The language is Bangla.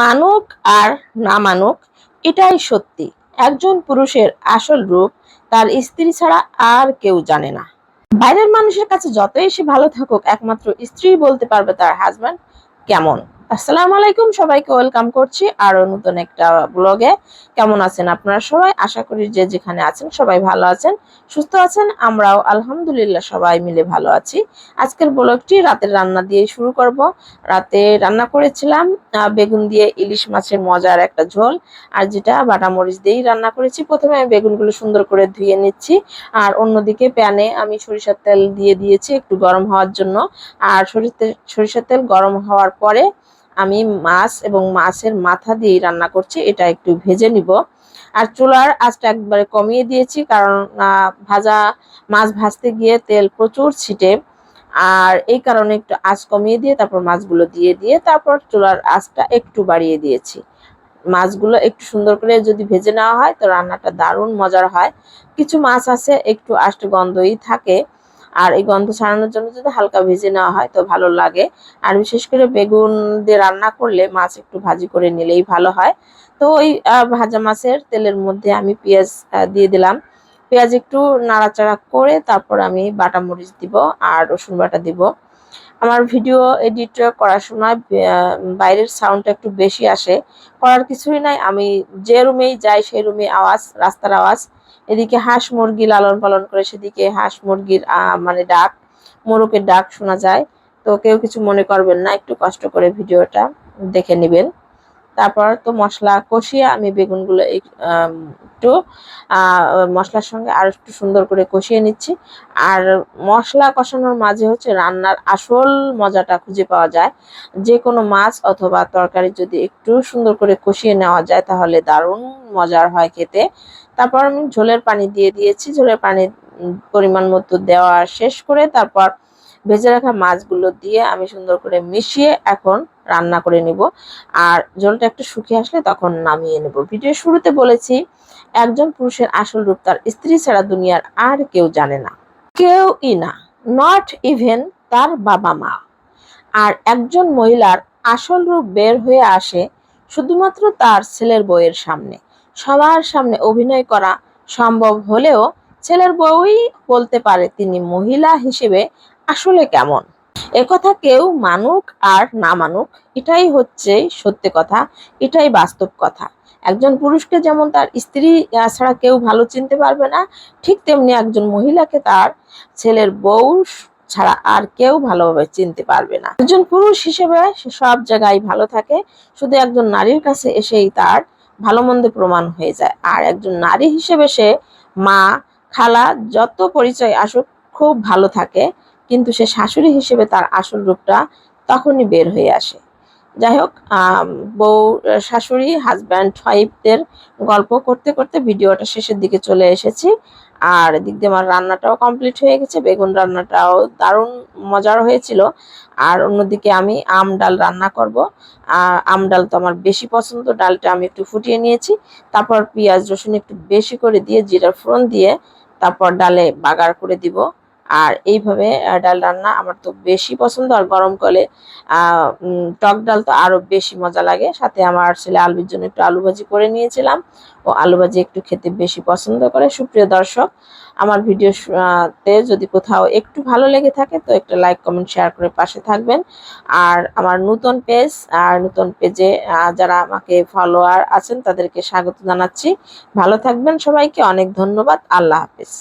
মানুক আর না মানুক, এটাই সত্যি। একজন পুরুষের আসল রূপ তার স্ত্রী ছাড়া আর কেউ জানে না। বাইরের মানুষের কাছে যতই সে ভালো থাকুক, একমাত্র স্ত্রী বলতে পারবে তার হাজব্যান্ড কেমন। আসসালামু আলাইকুম, সবাইকে ওয়েলকাম করছি আরও নতুন একটা ব্লগে। কেমন আছেন আপনারা সবাই? আশা করি যে যেখানে আছেন সবাই ভালো আছেন, সুস্থ আছেন, আমরাও আলহামদুলিল্লাহ সবাই মিলে ভালো আছি। আজকের ব্লগটি রাতের রান্না দিয়ে শুরু করব। রাতে রান্না করেছিলাম বেগুন দিয়ে ইলিশ মাছের মজার একটা ঝোল, আর যেটা বাটা মরিচ দিয়েই রান্না করেছি। প্রথমে আমি বেগুনগুলো সুন্দর করে ধুয়ে নিচ্ছি, আর অন্যদিকে প্যানে আমি সরিষার তেল দিয়ে দিয়েছি একটু গরম হওয়ার জন্য। আর সরিষা সরিষার তেল গরম হওয়ার পরে আমি মাছ এবং মাছের মাথা দিয়ে রান্না করছি, এটা একটু ভেজে নিব। আর চুলার আঁচটা একবারে কমিয়ে দিয়েছি, কারণ ভাজা মাছ ভাজতে গিয়ে তেল প্রচুর ছিটে। আর এই কারণে একটু আঁচ কমিয়ে দিয়ে তারপর মাছগুলো দিয়ে দিয়ে তারপর চুলার আঁচটা একটু বাড়িয়ে দিয়েছি। মাছগুলো একটু সুন্দর করে যদি ভেজে নেওয়া হয়, তো রান্নাটা দারুণ মজার হয়। কিছু মাছ আছে, একটু আষ্ট গন্ধই থাকে। আর এই গন্ধ ছাড়ানোর জন্য যদি হালকা ভেজে নেওয়া হয় তো ভালো লাগে। আর বিশেষ করে বেগুন দিয়ে রান্না করলে মাছ একটু ভাজি করে নিলেই ভালো হয়। তো ওই ভাজা মাছের তেলের মধ্যে আমি পেঁয়াজ দিয়ে দিলাম। পেঁয়াজ একটু নাড়াচাড়া করে তারপর আমি বাটা মরিচ দিব আর রসুন বাটা দিব। আমার ভিডিও এডিট করার সময় বাইরের সাউন্ডটা একটু বেশি আসে। করার কিছুই নাই। আমি যে রুমেই যাই সেই রুমে আওয়াজ, রাস্তার আওয়াজ। এদিকে হাঁস মুরগি লালন পালন করে, সেদিকে হাঁস মুরগির মানে ডাক মোরকের ডাক শোনা যায়। তো কেউ কিছু মনে করবেন না, একটু কষ্ট করে ভিডিওটা দেখে নেবেন। তারপর তো মশলা কষিয়ে আমি বেগুনগুলো এক- একটু মশলার সঙ্গে আর একটু সুন্দর করে কষিয়ে নিচ্ছি। আর মশলা কষানোর মাঝে হচ্ছে রান্নার আসল মজাটা খুঁজে পাওয়া যায়। যে কোনো মাছ অথবা তরকারি যদি একটু সুন্দর করে কষিয়ে নেওয়া যায় তাহলে দারুণ মজার হয় খেতে। তারপর আমি ঝোলের পানি দিয়ে দিয়েছি। ঝোলের পানি পরিমাণ মতো দেওয়া শেষ করে তারপর ভেজে রাখা মাছগুলো দিয়ে আমি সুন্দর করে মিশিয়ে এখন রান্না করে নিব। আর ঝোলটা একটু শুকিয়ে আসলে তখন নামিয়ে নেব। ভিডিও শুরুতে বলেছি, একজন পুরুষের আসল রূপ তার স্ত্রী ছাড়া দুনিয়ার আর কেউ জানে না। কেউই না নট ইভেন তার বাবা মা। আর একজন মহিলার আসল রূপ বের হয়ে আসে শুধুমাত্র তার ছেলের বইয়ের সামনে। সবার সামনে অভিনয় করা সম্ভব হলেও ছেলের বউই বলতে পারে তিনি মহিলা হিসেবে আসলে কেমন। একথা কেউ মানুক আর না মানুক, এটাই হচ্ছে সত্যি কথা, এটাই বাস্তব কথা। একজন পুরুষকে যেমন তার স্ত্রী ছাড়া কেউ ভালো চিনতে পারবে না, ঠিক তেমনি একজন মহিলাকে তার ছেলের বউ ছাড়া আর কেউ ভালোভাবে চিনতে পারবে না। একজন পুরুষ হিসেবে সে সব জায়গায় ভালো থাকে, শুধু একজন নারীর কাছে এসেই তার ভালো মন্দ প্রমাণ হয়ে যায়। আর একজন নারী হিসেবে সে মা, খালা, যত পরিচয় আসুক, খুব ভালো থাকে। কিন্তু সে শাশুড়ি হিসেবে তার আসল রূপটা তখনই বের হয়ে আসে। যাই হোক বউ শাশুড়ি হাজব্যান্ড ওয়াইফদের গল্প করতে করতে ভিডিওটা শেষের দিকে চলে এসেছি। আর এদিক দিয়ে আমার রান্নাটাও কমপ্লিট হয়ে গেছে, বেগুন রান্নাটাও দারুণ মজার হয়েছিল। আর অন্যদিকে আমি আম ডাল রান্না করব। আম ডাল তো আমার বেশি পছন্দ, ডালটা আমি একটু ফুটিয়ে নিয়েছি। তারপর পেঁয়াজ, রসুন একটু বেশি করে দিয়ে জিরা ফোড়ন দিয়ে তারপর ডালে বাগার করে দিব। আর এইভাবে ডাল রান্না আমার তো বেশি পছন্দ, আর গরমকালে টক ডাল তো আরও বেশি মজা লাগে। সাথে আমার ছেলে আলুর জন্য একটু আলু ভাজি করে নিয়েছিলাম। ও আলু ভাজি একটু খেতে বেশি পছন্দ করে। সুপ্রিয় দর্শক, আমার ভিডিও তে যদি কোথাও একটু ভালো লেগে থাকে, তো একটা লাইক কমেন্ট শেয়ার করে পাশে থাকবেন। আর আমার নতুন পেজ আর নতুন পেজে যারা আমাকে ফলোয়ার আছেন, তাদেরকে স্বাগত জানাচ্ছি। ভালো থাকবেন সবাইকে, অনেক ধন্যবাদ। আল্লাহ হাফেজ।